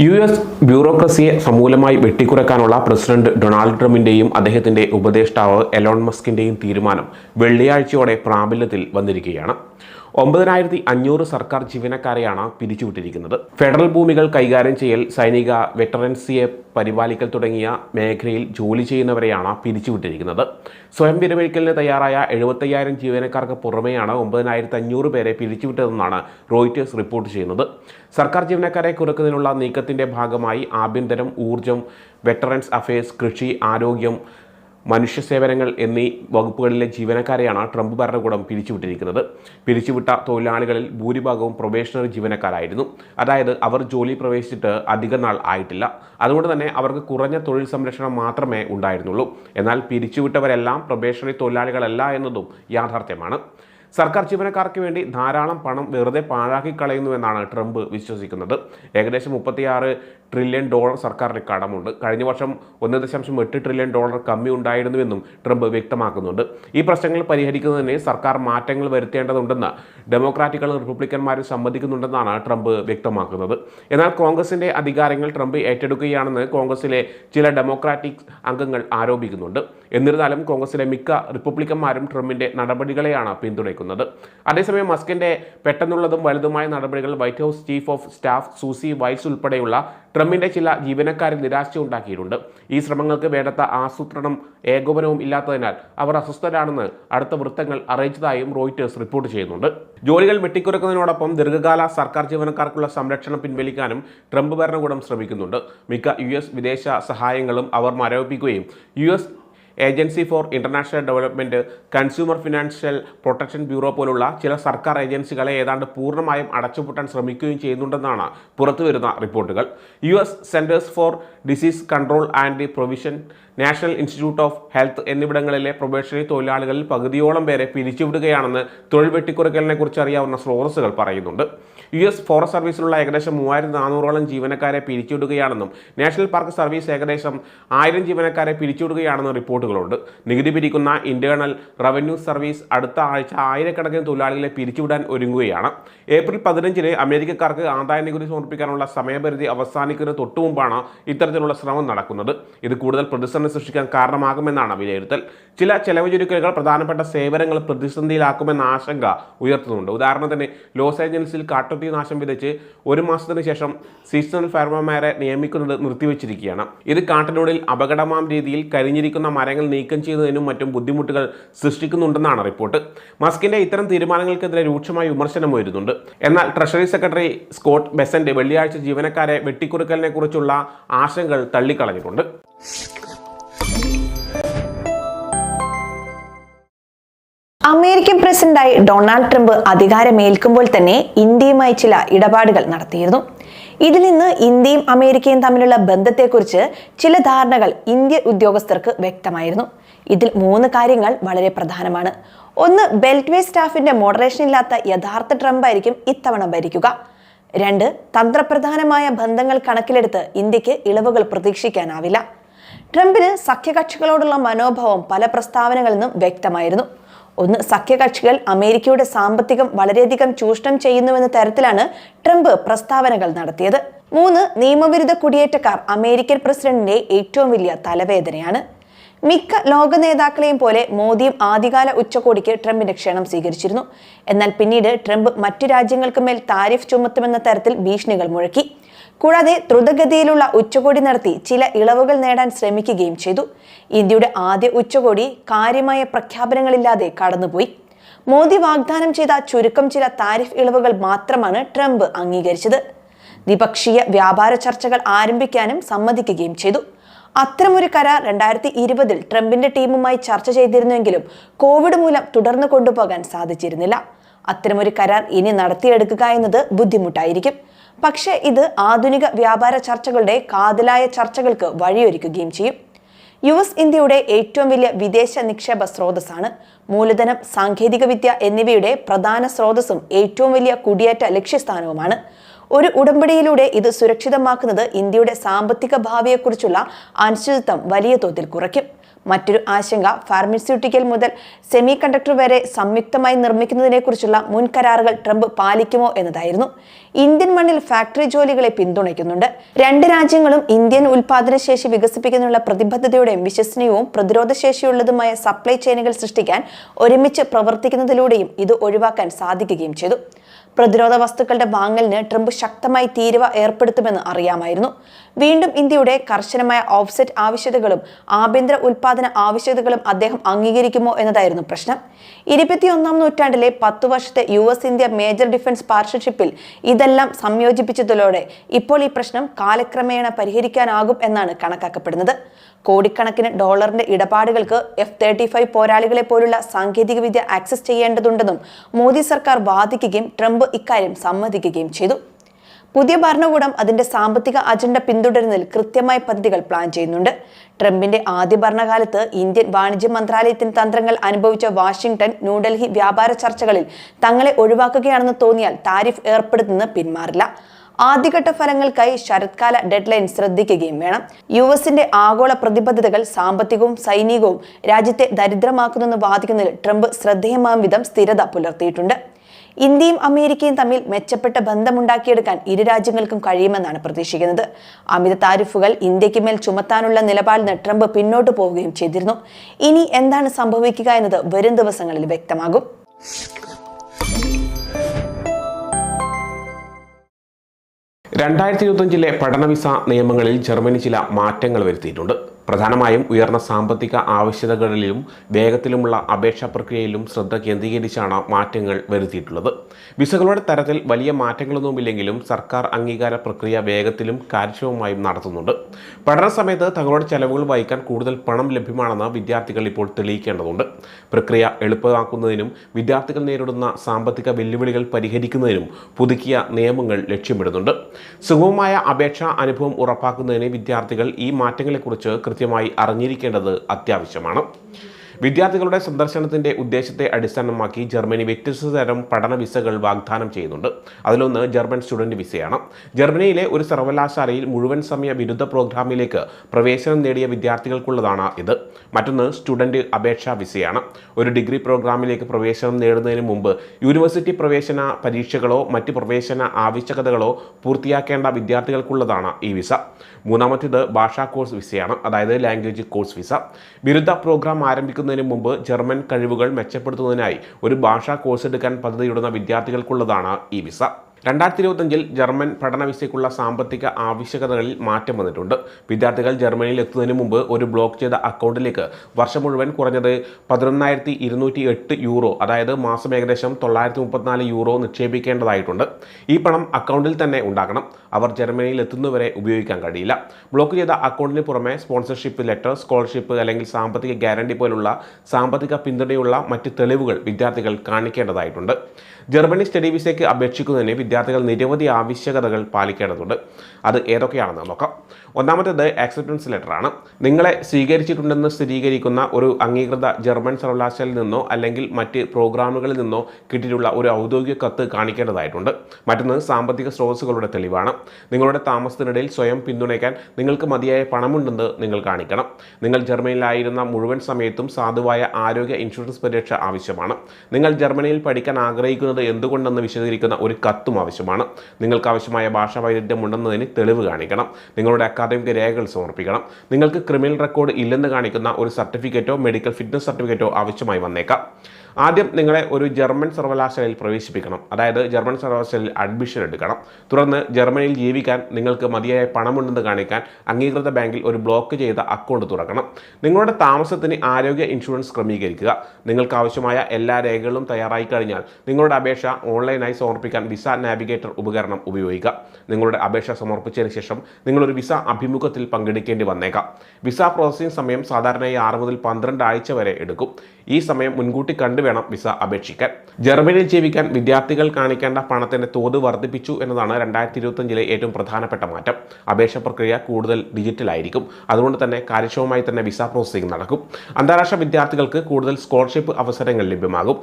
U S ബ്യൂറോക്രസിയെ സമൂലമായി വെട്ടിക്കുറയ്ക്കാനുള്ള പ്രസിഡന്റ് ഡൊണാൾഡ് ട്രംപിന്റെയും അദ്ദേഹത്തിന്റെ ഉപദേഷ്ടാവ് എലോൺ മസ്കിന്റെയും തീരുമാനം വെള്ളിയാഴ്ചയോടെ പ്രാബല്യത്തിൽ വന്നിരിക്കുകയാണ്. ഒമ്പതിനായിരത്തി അഞ്ഞൂറ് സർക്കാർ ജീവനക്കാരെയാണ് പിരിച്ചുവിട്ടിരിക്കുന്നത്. ഫെഡറൽ ഭൂമികൾ കൈകാര്യം ചെയ്യൽ സൈനിക വെറ്ററൻസിയെ പരിപാലിക്കൽ തുടങ്ങിയ മേഖലയിൽ ജോലി ചെയ്യുന്നവരെയാണ് പിരിച്ചുവിട്ടിരിക്കുന്നത്. സ്വയം വിരമിക്കലിന് തയ്യാറായ എഴുപത്തയ്യായിരം ജീവനക്കാർക്ക് പുറമെയാണ് ഒമ്പതിനായിരത്തി അഞ്ഞൂറ് പേരെ പിരിച്ചുവിട്ടതെന്നാണ് റോയിറ്റേഴ്സ് റിപ്പോർട്ട് ചെയ്യുന്നത്. സർക്കാർ ജീവനക്കാരെ കുറക്കുന്നതിനുള്ള നീക്കത്തിന്റെ ഭാഗമായി ആഭ്യന്തരം ഊർജം വെറ്ററൻസ് അഫയേഴ്സ് കൃഷി ആരോഗ്യം മനുഷ്യസേവനങ്ങൾ എന്നീ വകുപ്പുകളിലെ ജീവനക്കാരെയാണ് ട്രംപ് ഭരണകൂടം പിരിച്ചുവിട്ടിരിക്കുന്നത്. പിരിച്ചുവിട്ട തൊഴിലാളികളിൽ ഭൂരിഭാഗവും പ്രൊബേഷണറി ജീവനക്കാരായിരുന്നു. അതായത് അവർ ജോലി പ്രവേശിച്ചിട്ട് അധിക നാൾ ആയിട്ടില്ല. അതുകൊണ്ട് തന്നെ അവർക്ക് കുറഞ്ഞ തൊഴിൽ സംരക്ഷണം മാത്രമേ ഉണ്ടായിരുന്നുള്ളൂ. എന്നാൽ പിരിച്ചുവിട്ടവരെല്ലാം പ്രൊബേഷണറി തൊഴിലാളികളല്ല എന്നതും യാഥാർത്ഥ്യമാണ്. സർക്കാർ ജീവനക്കാർക്ക് വേണ്ടി ധാരാളം പണം വെറുതെ പാഴാക്കി കളയുന്നുവെന്നാണ് ട്രംപ് വിശ്വസിക്കുന്നത്. ഏകദേശം മുപ്പത്തിയാറ് ട്രില്യൺ ഡോളർ സർക്കാരിന് കടമുണ്ട്. കഴിഞ്ഞ വർഷം ഒന്ന് ദശാംശം എട്ട് ട്രില്യൺ ഡോളർ കമ്മി ഉണ്ടായിരുന്നുവെന്നും ട്രംപ് വ്യക്തമാക്കുന്നുണ്ട്. ഈ പ്രശ്നങ്ങൾ പരിഹരിക്കുന്നതിന് സർക്കാർ മാറ്റങ്ങൾ വരുത്തേണ്ടതുണ്ടെന്ന് ഡെമോക്രാറ്റുകളും റിപ്പബ്ലിക്കന്മാരും സമ്മതിക്കുന്നുണ്ടെന്നാണ് ട്രംപ് വ്യക്തമാക്കുന്നത്. എന്നാൽ കോൺഗ്രസിന്റെ അധികാരങ്ങൾ ട്രംപ് ഏറ്റെടുക്കുകയാണെന്ന് കോൺഗ്രസിലെ ചില ഡെമോക്രാറ്റിക് അംഗങ്ങൾ ആരോപിക്കുന്നുണ്ട്. എന്നിരുന്നാലും കോൺഗ്രസിലെ മിക്ക റിപ്പബ്ലിക്കന്മാരും ട്രംപിന്റെ നടപടികളെയാണ് പിന്തുണയ്ക്കുന്നത്. അതേസമയം മസ്കിന്റെ പെട്ടെന്നുള്ളതും വലുതുമായ നടപടികൾ White House chief of staff Susie whites ഉൾപ്പെടെയുള്ള ട്രംപിന്റെ ചില ജീവനക്കാരിൽ നിരാശയുണ്ടാക്കിയിട്ടുണ്ട് ഈ ശ്രമങ്ങൾക്ക് വേണ്ടത്ത ആസൂത്രണം ഏകോപനവും ഇല്ലാത്തതിനാൽ അവർ അസ്വസ്ഥരാണെന്ന് അടുത്ത വൃത്തങ്ങൾ അറിയിച്ചതായും റോയിറ്റേഴ്സ് റിപ്പോർട്ട് ചെയ്യുന്നുണ്ട്. ജോലികൾ വെട്ടിക്കുറക്കുന്നതിനോടൊപ്പം ദീർഘകാല സർക്കാർ ജീവനക്കാർക്കുള്ള സംരക്ഷണം പിൻവലിക്കാനും ട്രംപ് ഭരണകൂടം ശ്രമിക്കുന്നുണ്ട്. മിക്ക യു വിദേശ സഹായങ്ങളും അവർ മരവിപ്പിക്കുകയും U Agency for International Development Consumer Financial Protection Bureau പോലുള്ള ചില സർക്കാർ ഏജൻസികളെ ഏതാണ്ട് പൂർണമായും അടച്ചുപൂട്ടാൻ ശ്രമിക്കുകയും ചെയ്യുന്നുണ്ടെന്നാണ് പുറത്തുവരുന്ന റിപ്പോർട്ടുകൾ. U S Centers for Disease Control and Provision National Institute of Health എന്നിവിടങ്ങളിലെ പ്രൊബേഷണറി തൊഴിലാളികളിൽ പകുതിയോളം പേരെ പിരിച്ചുവിടുകയാണെന്ന് തൊഴിൽ വെട്ടിക്കുറയ്ക്കലിനെ കുറിച്ച് അറിയാവുന്ന സ്രോതസ്സുകൾ പറയുന്നുണ്ട്. യു എസ് ഫോറസ്റ്റ് സർവീസിലുള്ള ഏകദേശം മൂവായിരത്തി നാനൂറോളം ജീവനക്കാരെ പിരിച്ചുവിടുകയാണെന്നും നാഷണൽ പാർക്ക് സർവീസ് ഏകദേശം ആയിരം ജീവനക്കാരെ പിരിച്ചുവിടുകയാണെന്നും റിപ്പോർട്ടുകളുണ്ട്. നികുതി പിരിക്കുന്ന ഇന്റേണൽ റവന്യൂ സർവീസ് അടുത്ത ആഴ്ച ആയിരക്കണക്കിന് തൊഴിലാളികളെ പിരിച്ചുവിടാൻ ഒരുങ്ങുകയാണ്. ഏപ്രിൽ പതിനഞ്ചിന് അമേരിക്കക്കാർക്ക് ആദായ നികുതി സമർപ്പിക്കാനുള്ള സമയപരിധി അവസാനിക്കുന്നതിന് തൊട്ടു മുമ്പാണ് ഇത്തരത്തിലുള്ള ശ്രമം നടക്കുന്നത്. ഇത് കൂടുതൽ പ്രതിസന്ധി സൃഷ്ടിക്കാൻ കാരണമാകുമെന്നാണ് വിലയിരുത്തൽ. ചില ചെലവ് ചുരുക്കലുകൾ പ്രധാനപ്പെട്ട സേവനങ്ങൾ പ്രതിസന്ധിയിലാക്കുമെന്ന ആശങ്ക ഉയർത്തുന്നുണ്ട്. ഉദാഹരണത്തിന് ലോസ് ഏഞ്ചൽസിൽ കാട്ടുതീ നാശം വിതച്ച് ഒരു മാസത്തിന് ശേഷം സീസണൽ ഫാർമർമാരെ നിയമിക്കുന്നത് നിർത്തിവെച്ചിരിക്കുകയാണ്. ഇത് കാട്ടിനുള്ളിൽ അപകടമാം രീതിയിൽ കരിഞ്ഞിരിക്കുന്ന മരങ്ങൾ നീക്കം ചെയ്യുന്നതിനും മറ്റും ബുദ്ധിമുട്ടുകൾ സൃഷ്ടിക്കുന്നുണ്ടെന്നാണ് റിപ്പോർട്ട്. മസ്കിന്റെ ഇത്തരം തീരുമാനങ്ങൾക്കെതിരെ രൂക്ഷമായ വിമർശനം ഉയരുന്നുണ്ട്. എന്നാൽ ട്രഷറി സെക്രട്ടറി സ്കോട്ട് ബെസന്റ് വെള്ളിയാഴ്ച ജീവനക്കാരെ വെട്ടിക്കുറുക്കലിനെ കുറിച്ചുള്ള ആശങ്കകൾ തള്ളിക്കളഞ്ഞിട്ടുണ്ട്. അമേരിക്കൻ പ്രസിഡന്റായി ഡൊണാൾഡ് ട്രംപ് അധികാരമേൽക്കുമ്പോൾ തന്നെ ഇന്ത്യയുമായി ചില ഇടപാടുകൾ നടത്തിയിരുന്നു. ഇതിൽ നിന്ന് ഇന്ത്യയും അമേരിക്കയും തമ്മിലുള്ള ബന്ധത്തെക്കുറിച്ച് ചില ധാരണകൾ ഇന്ത്യൻ ഉദ്യോഗസ്ഥർക്ക് വ്യക്തമായിരുന്നു. ഇതിൽ മൂന്ന് കാര്യങ്ങൾ വളരെ പ്രധാനമാണ്. ഒന്ന് ബെൽറ്റ്വേ സ്റ്റാഫിന്റെ മോഡറേഷൻ ഇല്ലാത്ത യഥാർത്ഥ ട്രംപ് ആയിരിക്കും ഇത്തവണ ഭരിക്കുക. രണ്ട് തന്ത്രപ്രധാനമായ ബന്ധങ്ങൾ കണക്കിലെടുത്ത് ഇന്ത്യയ്ക്ക് ഇളവുകൾ പ്രതീക്ഷിക്കാനാവില്ല. ട്രംപിന് സഖ്യകക്ഷികളോടുള്ള മനോഭാവം പല പ്രസ്താവനകളിൽ നിന്നും വ്യക്തമായിരുന്നു. ഒന്ന് സഖ്യകക്ഷികൾ അമേരിക്കയുടെ സാമ്പത്തികം വളരെയധികം ചൂഷണം ചെയ്യുന്നുവെന്ന തരത്തിലാണ് ട്രംപ് പ്രസ്താവനകൾ നടത്തിയത്. മൂന്ന് നിയമവിരുദ്ധ കുടിയേറ്റക്കാർ അമേരിക്കൻ പ്രസിഡന്റിന്റെ ഏറ്റവും വലിയ തലവേദനയാണ്. മിക്ക ലോക നേതാക്കളെയും പോലെ മോദിയും ആദ്യകാല ഉച്ചകോടിക്ക് ട്രംപിന്റെ ക്ഷണം സ്വീകരിച്ചിരുന്നു. എന്നാൽ പിന്നീട് ട്രംപ് മറ്റു രാജ്യങ്ങൾക്ക് മേൽ താരിഫ് ചുമത്തുമെന്ന തരത്തിൽ ഭീഷണികൾ മുഴക്കി. കൂടാതെ ദ്രുതഗതിയിലുള്ള ഉച്ചകോടി നടത്തി ചില ഇളവുകൾ നേടാൻ ശ്രമിക്കുകയും ചെയ്തു. ഇന്ത്യയുടെ ആദ്യ ഉച്ചകോടി കാര്യമായ പ്രഖ്യാപനങ്ങളില്ലാതെ കടന്നുപോയി. മോദി വാഗ്ദാനം ചെയ്ത ചുരുക്കം ചില താരിഫ് ഇളവുകൾ മാത്രമാണ് ട്രംപ് അംഗീകരിച്ചത്. ദ്വിപക്ഷീയ വ്യാപാര ചർച്ചകൾ ആരംഭിക്കാനും സമ്മതിക്കുകയും ചെയ്തു. അത്തരമൊരു കരാർ രണ്ടായിരത്തി ഇരുപതിൽ ട്രംപിന്റെ ടീമുമായി ചർച്ച ചെയ്തിരുന്നുവെങ്കിലും കോവിഡ് മൂലം തുടർന്നു കൊണ്ടുപോകാൻ സാധിച്ചിരുന്നില്ല. അത്തരമൊരു കരാർ ഇനി നടത്തിയെടുക്കുക എന്നത് ബുദ്ധിമുട്ടായിരിക്കും. പക്ഷേ ഇത് ആധുനിക വ്യാപാര ചർച്ചകളുടെ കാതലായ ചർച്ചകൾക്ക് വഴിയൊരുക്കുകയും ചെയ്യും. യു എസ് ഇന്ത്യയുടെ ഏറ്റവും വലിയ വിദേശ നിക്ഷേപ സ്രോതസ്സാണ് മൂലധനം സാങ്കേതികവിദ്യ എന്നിവയുടെ പ്രധാന സ്രോതസ്സും ഏറ്റവും വലിയ കുടിയേറ്റ ലക്ഷ്യസ്ഥാനവുമാണ്. ഒരു ഉടമ്പടിയിലൂടെ ഇത് സുരക്ഷിതമാക്കുന്നത് ഇന്ത്യയുടെ സാമ്പത്തിക ഭാവിയെക്കുറിച്ചുള്ള അനിശ്ചിതത്വം വലിയ തോതിൽ കുറയ്ക്കും. മറ്റൊരു ആശങ്ക ഫാർമസ്യൂട്ടിക്കൽ മുതൽ സെമി കണ്ടക്ടർ വരെ സംയുക്തമായി നിർമ്മിക്കുന്നതിനെക്കുറിച്ചുള്ള മുൻ കരാറുകൾ ട്രംപ് പാലിക്കുമോ എന്നതായിരുന്നു. ഇന്ത്യൻ മണ്ണിൽ ഫാക്ടറി ജോലികളെ പിന്തുണയ്ക്കുന്നുണ്ട്. രണ്ട് രാജ്യങ്ങളും ഇന്ത്യൻ ഉൽപാദനശേഷി വികസിപ്പിക്കുന്നതിനുള്ള പ്രതിബദ്ധതയോടെയും വിശ്വസനീയവും പ്രതിരോധശേഷിയുള്ളതുമായ സപ്ലൈ ചെയിനുകൾ സൃഷ്ടിക്കാൻ ഒരുമിച്ച് പ്രവർത്തിക്കുന്നതിലൂടെയും ഇത് ഒഴിവാക്കാൻ സാധിക്കുകയും ചെയ്തു. പ്രതിരോധ വസ്തുക്കളുടെ വാങ്ങലിന് ട്രംപ് ശക്തമായി തീരുവ ഏർപ്പെടുത്തുമെന്ന് അറിയാമായിരുന്നു. വീണ്ടും ഇന്ത്യയുടെ കർശനമായ ഓഫ്സെറ്റ് ആവശ്യകതകളും ആഭ്യന്തര ഉൽപാദന ആവശ്യകതകളും അദ്ദേഹം അംഗീകരിക്കുമോ എന്നതായിരുന്നു പ്രശ്നം. ഇരുപത്തിയൊന്നാം നൂറ്റാണ്ടിലെ പത്തു വർഷത്തെ U S India major defence പാർട്ണർഷിപ്പിൽ ഇതെല്ലാം സംയോജിപ്പിച്ചതിലൂടെ ഇപ്പോൾ ഈ പ്രശ്നം കാലക്രമേണ പരിഹരിക്കാനാകും എന്നാണ് കണക്കാക്കപ്പെടുന്നത്. കോടിക്കണക്കിന് ഡോളറിന്റെ ഇടപാടുകൾക്ക് എഫ് തേർട്ടി ഫൈവ് പോരാളികളെ പോലുള്ള സാങ്കേതികവിദ്യ ആക്സസ് ചെയ്യേണ്ടതുണ്ടെന്നും മോദി സർക്കാർ വാദിക്കുകയും ട്രംപ് ഇക്കാര്യം സമ്മതിക്കുകയും ചെയ്തു. പുതിയ ഭരണകൂടം അതിന്റെ സാമ്പത്തിക അജണ്ട പിന്തുടരുന്നതിൽ കൃത്യമായ പദ്ധതികൾ പ്ലാൻ ചെയ്യുന്നുണ്ട്. ട്രംപിന്റെ ആദ്യ ഭരണകാലത്ത് ഇന്ത്യൻ വാണിജ്യ മന്ത്രാലയത്തിന് തന്ത്രങ്ങൾ അനുഭവിച്ച വാഷിംഗ്ടൺ ന്യൂഡൽഹി വ്യാപാര ചർച്ചകളിൽ തങ്ങളെ ഒഴിവാക്കുകയാണെന്ന് തോന്നിയാൽ താരിഫ് ഏർപ്പെടുത്തുന്നത് പിന്മാറില്ല. ആദ്യഘട്ട ഫലങ്ങൾക്കായി ശരത്കാല ഡെഡ്ലൈൻ ശ്രദ്ധിക്കുകയും വേണം. യു എസിന്റെ ആഗോള പ്രതിബദ്ധതകൾ സാമ്പത്തികവും സൈനികവും രാജ്യത്തെ ദരിദ്രമാക്കുന്നെന്ന് വാദിക്കുന്നതിൽ ട്രംപ് ശ്രദ്ധേയമാം വിധം സ്ഥിരത പുലർത്തിയിട്ടുണ്ട്. ഇന്ത്യയും അമേരിക്കയും തമ്മിൽ മെച്ചപ്പെട്ട ബന്ധമുണ്ടാക്കിയെടുക്കാൻ ഇരു രാജ്യങ്ങൾക്കും കഴിയുമെന്നാണ് പ്രതീക്ഷിക്കുന്നത്. അമിത താരിഫുകൾ ഇന്ത്യയ്ക്ക് മേൽ ചുമത്താനുള്ള നിലപാടിൽ നിന്ന് ട്രംപ് പിന്നോട്ട് പോവുകയും ചെയ്തിരുന്നു. ഇനി എന്താണ് സംഭവിക്കുക എന്നത് വരും ദിവസങ്ങളിൽ വ്യക്തമാകും. രണ്ടായിരത്തി ഇരുപത്തഞ്ചിലെ പഠന വിസ നിയമങ്ങളിൽ ജർമ്മനി ചില മാറ്റങ്ങൾ വരുത്തിയിട്ടുണ്ട്. പ്രധാനമായും ഉയർന്ന സാമ്പത്തിക ആവശ്യകതകളിലും വേഗത്തിലുമുള്ള അപേക്ഷാ പ്രക്രിയയിലും ശ്രദ്ധ കേന്ദ്രീകരിച്ചാണ് മാറ്റങ്ങൾ വരുത്തിയിട്ടുള്ളത്. വിസകളുടെ തരത്തിൽ വലിയ മാറ്റങ്ങളൊന്നുമില്ലെങ്കിലും സർക്കാർ അംഗീകാര പ്രക്രിയ വേഗത്തിലും കാര്യക്ഷമമായും നടത്തുന്നുണ്ട്. പഠന സമയത്ത് തങ്ങളുടെ ചെലവുകൾ വഹിക്കാൻ കൂടുതൽ പണം ലഭ്യമാണെന്ന് വിദ്യാർത്ഥികൾ ഇപ്പോൾ തെളിയിക്കേണ്ടതുണ്ട്. പ്രക്രിയ എളുപ്പമാക്കുന്നതിനും വിദ്യാർത്ഥികൾ നേരിടുന്ന സാമ്പത്തിക വെല്ലുവിളികൾ പരിഹരിക്കുന്നതിനും പുതുക്കിയ നിയമങ്ങൾ ലക്ഷ്യമിടുന്നുണ്ട്. സുഗമമായ അപേക്ഷാ അനുഭവം ഉറപ്പാക്കുന്നതിന് വിദ്യാർത്ഥികൾ ഈ മാറ്റങ്ങളെക്കുറിച്ച് കൃത്യമായി അറിഞ്ഞിരിക്കേണ്ടത് അത്യാവശ്യമാണ്. വിദ്യാർത്ഥികളുടെ സന്ദർശനത്തിന്റെ ഉദ്ദേശത്തെ അടിസ്ഥാനമാക്കി ജർമ്മനി വ്യത്യസ്ത തരം പഠന വിസകൾ വാഗ്ദാനം ചെയ്യുന്നുണ്ട്. അതിലൊന്ന് ജർമ്മൻ സ്റ്റുഡന്റ് വിസയാണ്. ജർമ്മനിയിലെ ഒരു സർവകലാശാലയിൽ മുഴുവൻ സമയ ബിരുദ പ്രോഗ്രാമിലേക്ക് പ്രവേശനം നേടിയ വിദ്യാർത്ഥികൾക്കുള്ളതാണ് ഇത്. മറ്റൊന്ന് സ്റ്റുഡന്റ് അപേക്ഷാ വിസയാണ്. ഒരു ഡിഗ്രി പ്രോഗ്രാമിലേക്ക് പ്രവേശനം നേടുന്നതിന് മുമ്പ് യൂണിവേഴ്സിറ്റി പ്രവേശന പരീക്ഷകളോ മറ്റ് പ്രവേശന ആവശ്യകതകളോ പൂർത്തിയാക്കേണ്ട വിദ്യാർത്ഥികൾക്കുള്ളതാണ് ഈ വിസ. മൂന്നാമത്തേത് ഭാഷാ കോഴ്സ് വിസയാണ് അതായത് ലാംഗ്വേജ് കോഴ്സ് വിസ. ബിരുദ പ്രോഗ്രാം ആരംഭിക്കുന്നതിന് മുമ്പ് ജർമ്മൻ കഴിവുകൾ മെച്ചപ്പെടുത്തുന്നതിനായി ഒരു ഭാഷാ കോഴ്സ് എടുക്കാൻ പദ്ധതിയിടുന്ന വിദ്യാർത്ഥികൾക്കുള്ളതാണ് ഈ വിസ. രണ്ടായിരത്തി ഇരുപത്തഞ്ചിൽ ജർമ്മൻ പഠന വിസയ്ക്കുള്ള സാമ്പത്തിക ആവശ്യകതകളിൽ മാറ്റം വന്നിട്ടുണ്ട്. വിദ്യാർത്ഥികൾ ജർമ്മനിയിൽ എത്തുന്നതിന് മുമ്പ് ഒരു ബ്ലോക്ക് ചെയ്ത അക്കൗണ്ടിലേക്ക് വർഷം മുഴുവൻ കുറഞ്ഞത് പതിനൊന്നായിരത്തി ഇരുന്നൂറ്റി എട്ട് യൂറോ അതായത് മാസം ഏകദേശം തൊള്ളായിരത്തി മുപ്പത്തിനാല് യൂറോ നിക്ഷേപിക്കേണ്ടതായിട്ടുണ്ട്. ഈ പണം അക്കൗണ്ടിൽ തന്നെ ഉണ്ടാകണം. അവർ ജർമ്മനിയിൽ എത്തുന്നവരെ ഉപയോഗിക്കാൻ കഴിയില്ല. ബ്ലോക്ക് ചെയ്ത അക്കൗണ്ടിന് പുറമെ സ്പോൺസർഷിപ്പ് ലെറ്റർ സ്കോളർഷിപ്പ് അല്ലെങ്കിൽ സാമ്പത്തിക ഗ്യാരണ്ടി പോലുള്ള സാമ്പത്തിക പിന്തുണയുള്ള മറ്റ് തെളിവുകൾ വിദ്യാർത്ഥികൾ കാണിക്കേണ്ടതായിട്ടുണ്ട്. ജർമ്മനി സ്റ്റഡി വിസയ്ക്ക് അപേക്ഷിക്കുന്നതിന് വിദ്യാർത്ഥികൾ നിരവധി ആവശ്യകതകൾ പാലിക്കേണ്ടതുണ്ട്. അത് ഏതൊക്കെയാണെന്ന് നോക്കാം. ഒന്നാമത്തേത് ആക്സെപ്റ്റൻസ് ലെറ്ററാണ് നിങ്ങളെ സ്വീകരിച്ചിട്ടുണ്ടെന്ന് സ്ഥിരീകരിക്കുന്ന ഒരു അംഗീകൃത ജർമ്മൻ സർവകലാശാലയിൽ നിന്നോ അല്ലെങ്കിൽ മറ്റ് പ്രോഗ്രാമുകളിൽ നിന്നോ കിട്ടിയിട്ടുള്ള ഒരു ഔദ്യോഗിക കത്ത് കാണിക്കേണ്ടതായിട്ടുണ്ട്. മറ്റൊന്ന് സാമ്പത്തിക സ്രോതസ്സുകളുടെ തെളിവാണ്. നിങ്ങളുടെ താമസത്തിനിടയിൽ സ്വയം പിന്തുണയ്ക്കാൻ നിങ്ങൾക്ക് മതിയായ പണമുണ്ടെന്ന് നിങ്ങൾ കാണിക്കണം. നിങ്ങൾ ജർമ്മനിയിലായിരുന്ന മുഴുവൻ സമയത്തും സാധുവായ ആരോഗ്യ ഇൻഷുറൻസ് പരിരക്ഷ ആവശ്യമാണ്. നിങ്ങൾ ജർമ്മനിയിൽ പഠിക്കാൻ ആഗ്രഹിക്കുന്നത് എന്തുകൊണ്ടെന്ന് വിശദീകരിക്കുന്ന ഒരു കത്തും ആവശ്യമാണ് നിങ്ങൾക്ക് ആവശ്യമായ ഭാഷാ വൈദഗ്ധ്യം ഉണ്ടെന്നതിന് തെളിവ് കാണിക്കണം. നിങ്ങളുടെ അക്കാദമിക രേഖകൾ സമർപ്പിക്കണം. നിങ്ങൾക്ക് ക്രിമിനൽ റെക്കോർഡ് ഇല്ലെന്ന് കാണിക്കുന്ന ഒരു സർട്ടിഫിക്കറ്റോ മെഡിക്കൽ ഫിറ്റ്നസ് സർട്ടിഫിക്കറ്റോ ആവശ്യമായി വന്നേക്കാം. ആദ്യം നിങ്ങളെ ഒരു ജർമ്മൻ സർവകലാശാലയിൽ പ്രവേശിപ്പിക്കണം. അതായത് ജർമ്മൻ സർവകലാശാലയിൽ അഡ്മിഷൻ എടുക്കണം. തുടർന്ന് ജർമ്മനിയിൽ ജീവിക്കാൻ നിങ്ങൾക്ക് മതിയായ പണമുണ്ടെന്ന് കാണിക്കാൻ അംഗീകൃത ബാങ്കിൽ ഒരു ബ്ലോക്ക് ചെയ്ത അക്കൗണ്ട് തുറക്കണം. നിങ്ങളുടെ താമസത്തിന് ആരോഗ്യ ഇൻഷുറൻസ് ക്രമീകരിക്കുക. നിങ്ങൾക്ക് ആവശ്യമായ എല്ലാ രേഖകളും തയ്യാറായി കഴിഞ്ഞാൽ നിങ്ങളുടെ അപേക്ഷ ഓൺലൈനായി സമർപ്പിക്കാൻ വിസ നാവിഗേറ്റർ ഉപകരണം ഉപയോഗിക്കുക. നിങ്ങളുടെ അപേക്ഷ സമർപ്പിച്ചതിന് ശേഷം നിങ്ങളൊരു വിസ അഭിമുഖത്തിൽ പങ്കെടുക്കേണ്ടി വന്നേക്കാം. വിസ പ്രോസസ്സിംഗ് സമയം സാധാരണയായി ആറ് മുതൽ പന്ത്രണ്ട് ആഴ്ച വരെ എടുക്കും. ഈ സമയം മുൻകൂട്ടി കണ്ടു വേണം വിസ അപേക്ഷിക്കാൻ. ജർമ്മനിയിൽ ജീവിക്കാൻ വിദ്യാർത്ഥികൾ കാണിക്കേണ്ട പണത്തിന്റെ തോത് വർദ്ധിപ്പിച്ചു എന്നതാണ് രണ്ടായിരത്തി ഇരുപത്തഞ്ചിലെ ഏറ്റവും പ്രധാനപ്പെട്ട മാറ്റം. അപേക്ഷ പ്രക്രിയ കൂടുതൽ ഡിജിറ്റൽ ആയിരിക്കും അതുകൊണ്ട് തന്നെ കാര്യക്ഷമമായി തന്നെ വിസ പ്രോസസ്സിംഗ് നടക്കും. അന്താരാഷ്ട്ര വിദ്യാർത്ഥികൾക്ക് കൂടുതൽ സ്കോളർഷിപ്പ് അവസരങ്ങൾ ലഭ്യമാകും.